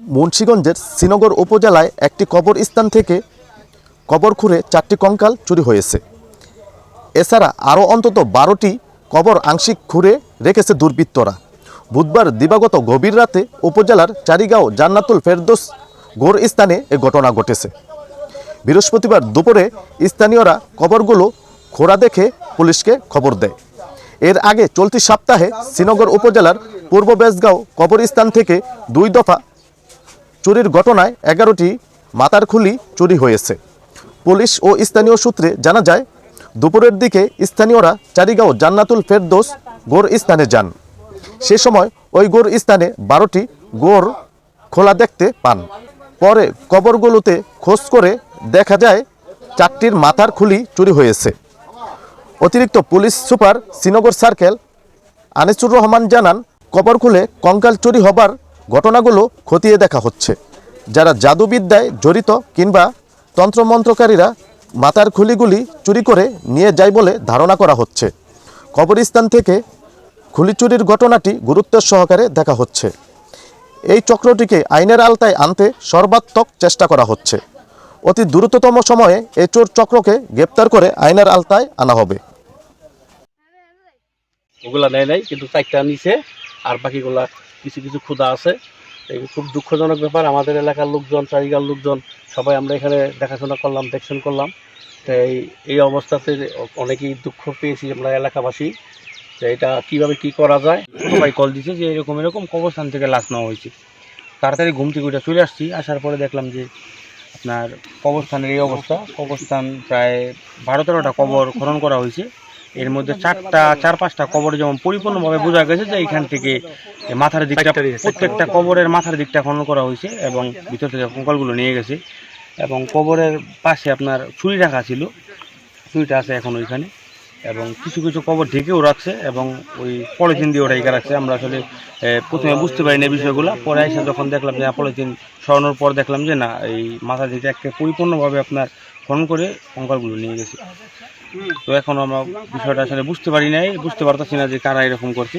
মুন্সীগঞ্জের শ্রীনগর উপজেলায় একটি কবরস্থান থেকে কবর খুঁড়ে চারটি কঙ্কাল চুরি হয়েছে। এছাড়া আরও অন্তত বারোটি কবর আংশিক খুঁড়ে রেখেছে দুর্বৃত্তরা। বুধবার দিবাগত গভীর রাতে উপজেলার চারিগাঁও জান্নাতুল ফেরদোস গোর স্থানে এ ঘটনা ঘটেছে। বৃহস্পতিবার দুপুরে স্থানীয়রা কবরগুলো খোঁড়া দেখে পুলিশকে খবর দেয়। এর আগে চলতি সপ্তাহে শ্রীনগর উপজেলার পূর্ব বেজগাঁও কবরস্থান থেকে দুই দফা চুরির ঘটনায় এগারোটি মাথার খুলি চুরি হয়েছে। পুলিশ ও স্থানীয় সূত্রে জানা যায়, দুপুরের দিকে স্থানীয়রা চারিগাঁও জান্নাতুল ফেরদোস গোর স্থানে যান। সে সময় ওই গোর স্থানে বারোটি গোর খোলা দেখতে পান। পরে কবরগুলোতে খোঁজ করে দেখা যায়, চারটির মাথার খুলি চুরি হয়েছে। অতিরিক্ত police super Srinagar circle Anisur Rahman জানান, কবর খুলে কঙ্কাল চুরি হবার ঘটনাগুলো খতিয়ে দেখা হচ্ছে। যারা জাদুবিদ্যায় জড়িত কিংবা তন্ত্রমন্ত্রকারীরা মাথার খুলিগুলি চুরি করে নিয়ে যায় বলে ধারণা করা হচ্ছে। কবরস্থান থেকে খুলি চুরির ঘটনাটি গুরুত্বের সহকারে দেখা হচ্ছে। এই চক্রটিকে আইনের আলতায় আনতে সর্বাত্মক চেষ্টা করা হচ্ছে। অতি দ্রুততম সময়ে এই চোর চক্রকে গ্রেপ্তার করে আইনের আলতায় আনা হবে। ওগুলা নেয় নাই, কিন্তু চারটা নিচে আর বাকিগুলা কিছু কিছু ক্ষুদা আছে। এই খুব দুঃখজনক ব্যাপার। আমাদের এলাকার লোকজন চারিগার লোকজন, সবাই আমরা এখানে দেখাশোনা করলাম, দেখশন করলাম। তো এই এই অবস্থাতে অনেকেই দুঃখ পেয়েছি আমরা এলাকাবাসী। তো এটা কীভাবে কি করা যায়? সবাই কল দিছে যে এরকম এরকম কবরস্থান থেকে লাশ নেওয়া হয়েছে। তাড়াতাড়ি ঘুম থেকে উঠে চলে আসছি। আসার পরে দেখলাম যে আপনার কবরস্থানের এই অবস্থা। কবরস্থান প্রায় বারো তেরোটা কবর খনন করা হয়েছে। এর মধ্যে চারটা চার পাঁচটা কবর যেমন পরিপূর্ণভাবে বোঝা গেছে যে এখান থেকে মাথার দিকটা প্রত্যেকটা কবরের মাথার দিকটা খনন করা হয়েছে এবং ভিতর থেকে কঙ্কালগুলো নিয়ে গেছে এবং কবরের পাশে আপনার ছুরি রাখা ছিল। ছুরিটা আছে এখন ওইখানে এবং কিছু কিছু কবর ঢেকেও রাখছে এবং ওই পলিথিন দিয়ে ওরা রাখছে। আমরা আসলে প্রথমে বুঝতে পারি না এই বিষয়গুলো পরে এসে যখন দেখলাম যে পলিথিন সরানোর পর দেখলাম যে না এই মাথা থেকে একটা পরিপূর্ণভাবে আপনার খনন করে কঙ্কালগুলো নিয়ে গেছে। তো এখন আমরা বিষয়টা আসলে বুঝতে পারি নাই বুঝতে পারতেছি না যে কারা এরকম করছে।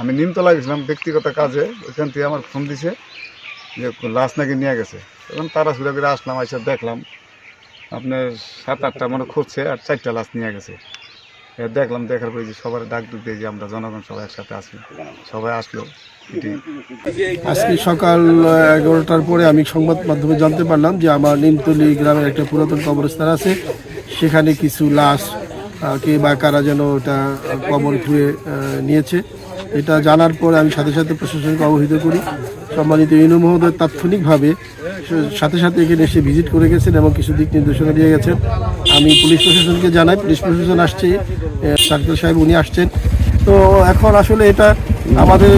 আমি নিমতলা গেছিলাম ব্যক্তিগত কাজে ওইখান থেকে আমার ফোন দিছে যে লাশ নাকি নিয়ে গেছে। তখন তারা সুরা করে আসলাম এসে দেখলাম আপনার সাত আটটা মানে খুঁজছে আর চারটা লাশ নিয়ে গেছে। এ দেখলাম দেখার পরে যে সবার ডাক দুক দিয়ে যে আমরা জনগণ সবাই একসাথে আসি সবাই আসলো আজকে সকাল এগারোটার পরে আমি সংবাদ মাধ্যমে জানতে পারলাম যে আমার নিমতলি গ্রামের একটা পুরাতন কবরস্থান আছে। সেখানে কিছু লাশ কে বা কারা যেন ওটা কবর ঘুরে নিয়েছে। এটা জানার পর আমি সাথে সাথে প্রশাসনকে অবহিত করি। সম্মানিত ইনু মহোদয় তাৎক্ষণিকভাবে সাথে সাথে এখানে এসে ভিজিট করে গেছেন এবং কিছু দিক নির্দেশনা দিয়ে গেছেন। আমি পুলিশ প্রশাসনকে জানাই, পুলিশ প্রশাসন আসছে সার্কেল সাহেব উনি আসছেন। তো এখন আসলে এটা আমাদের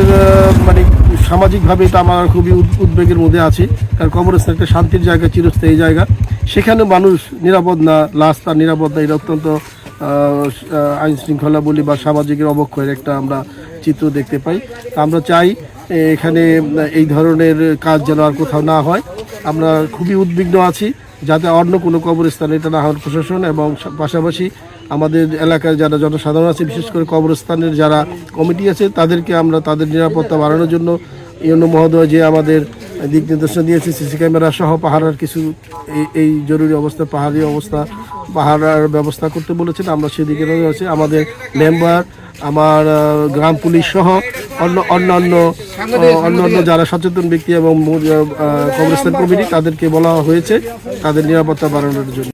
মানে সামাজিকভাবে এটা আমার খুবই উদ- উদ্বেগের মধ্যে আছি। কারণ কবরস্থান একটা শান্তির জায়গা, চিরস্থায়ী জায়গা। সেখানে মানুষ নিরাপদ না তার নিরাপদ না এটা অত্যন্ত আইন শৃঙ্খলা বলি বা সামাজিকের অবক্ষয়ের একটা আমরা চিত্র দেখতে পাই। আমরা চাই এখানে এই ধরনের কাজ যেন আর কোথাও না হয়। আমরা খুবই উদ্বিগ্ন আছি যাতে অন্য কোনো কবরস্থানে এটা না হওয়ার প্রশাসন এবং পাশাপাশি আমাদের এলাকার যারা জনসাধারণ আছে, বিশেষ করে কবরস্থানের যারা কমিটি আছে, তাদেরকে আমরা তাদের নিরাপত্তা বাড়ানোর জন্য, ইউনো মহোদয় যে আমাদের দিক নির্দেশন দিয়েছে সিসি ক্যামেরা সহ পাহাড়ের কিছু এই- এই জরুরি অবস্থা পাহাড়ি অবস্থা পাহাড়ের ব্যবস্থা করতে বলেছেন। আমরা সেদিকে রয়েছে আছি। আমাদের মেম্বার আমার গ্রাম পুলিশ সহ অন্য অন্যান্য অন্যান্য যারা সচেতন ব্যক্তি এবং কংগ্রেসের কমিটি তাদেরকে বলা হয়েছে তাদের নিরাপত্তা বাড়ানোর জন্য।